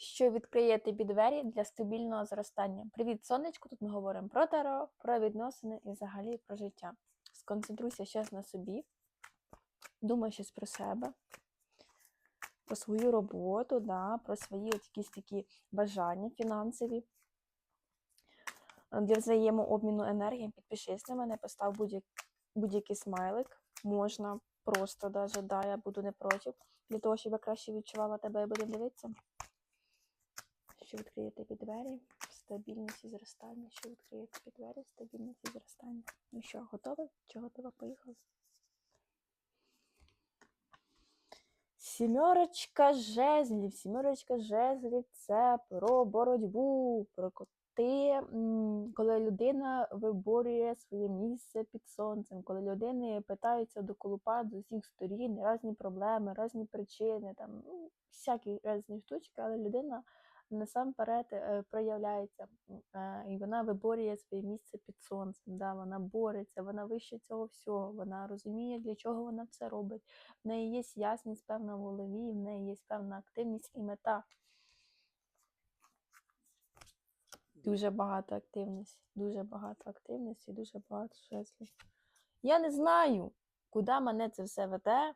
що відкриє тобі двері для стабільного зростання. Привіт, сонечко! Тут ми говоримо про таро, про відносини і взагалі про життя. Сконцентруйся щось на собі, думай щось про себе, про свою роботу, да, про свої якісь такі бажання фінансові. Для взаємообміну енергії підпишись на мене, постав будь-який будь-який смайлик. Можна просто даже, да, я буду не проти, для того, щоб я краще відчувала тебе і буду дивитися. Що відкриє тобі двері, стабільність і зростання. Що відкриє тобі двері, стабільність і зростання. Ну що, готовий? Чи готова? Поїхали? Сімерочка жезлів. Сімерочка жезлів це про боротьбу, про ти, коли людина виборює своє місце під сонцем, коли людини питаються до доколупати з усіх сторін, різні проблеми, різні причини, там ну, всякі різні штучки, але людина насамперед е, проявляється, е, і вона виборює своє місце під сонцем. Да? Вона бореться, вона вище цього всього, вона розуміє, для чого вона це робить. В неї є ясність певна в голові, в неї є певна активність і мета. Дуже багато активності, дуже багато активності, дуже багато жезлів. Я не знаю, куди мене це все веде.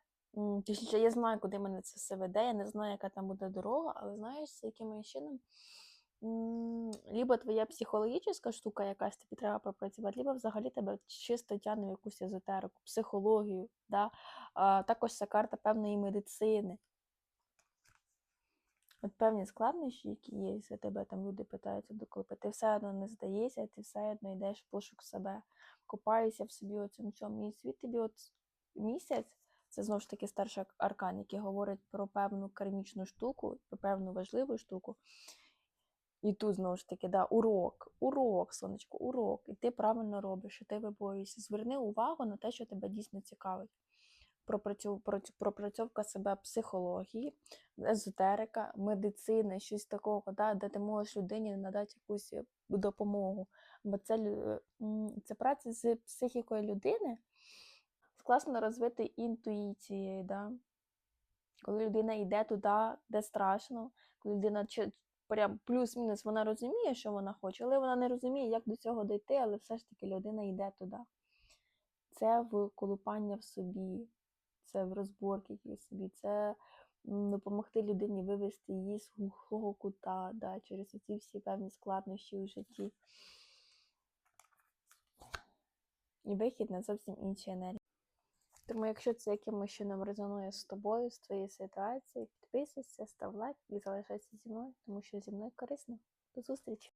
Точніше, я знаю, куди мене це все веде. Я не знаю, яка там буде дорога, але знаєш, з яким чином. Либо твоя психологічна штука, якась тобі треба пропрацювати, либо взагалі тебе чисто тягне в якусь езотерику, психологію. Да? А, також це карта певної медицини. От певні складнощі, які є, якщо тебе там люди питаються доколупи, ти все одно не здаєшся, ти все одно йдеш в пошук себе, копаєшся в собі оцьому цьому. І світ тобі от місяць, це знову ж таки старший аркан, який говорить про певну кармічну штуку, про певну важливу штуку. І тут знову ж таки, да, урок, урок, сонечко, урок. І ти правильно робиш, і ти виборюєшся. Зверни увагу на те, що тебе дійсно цікавить. Пропрацьовка себе психології, езотерика, медицина, щось такого, да, де ти можеш людині надати якусь е, допомогу. Бо це, це праця з психікою людини, класно розвитою інтуїцією. Да? Коли людина йде туди, де страшно, коли людина прям плюс-мінус вона розуміє, що вона хоче, але вона не розуміє, як до цього дійти, але все ж таки людина йде туди. Це в колупання в собі, це в розборки в собі, це допомогти людині вивести її з глухого кута, да, через ці всі певні складнощі у житті. І вихід на зовсім інші енергії. Тому, якщо це якимось чином резонує з тобою, з твоєю ситуацією, підписуйся, став лайк і залишайся зі мною, тому що зі мною корисно. До зустрічі!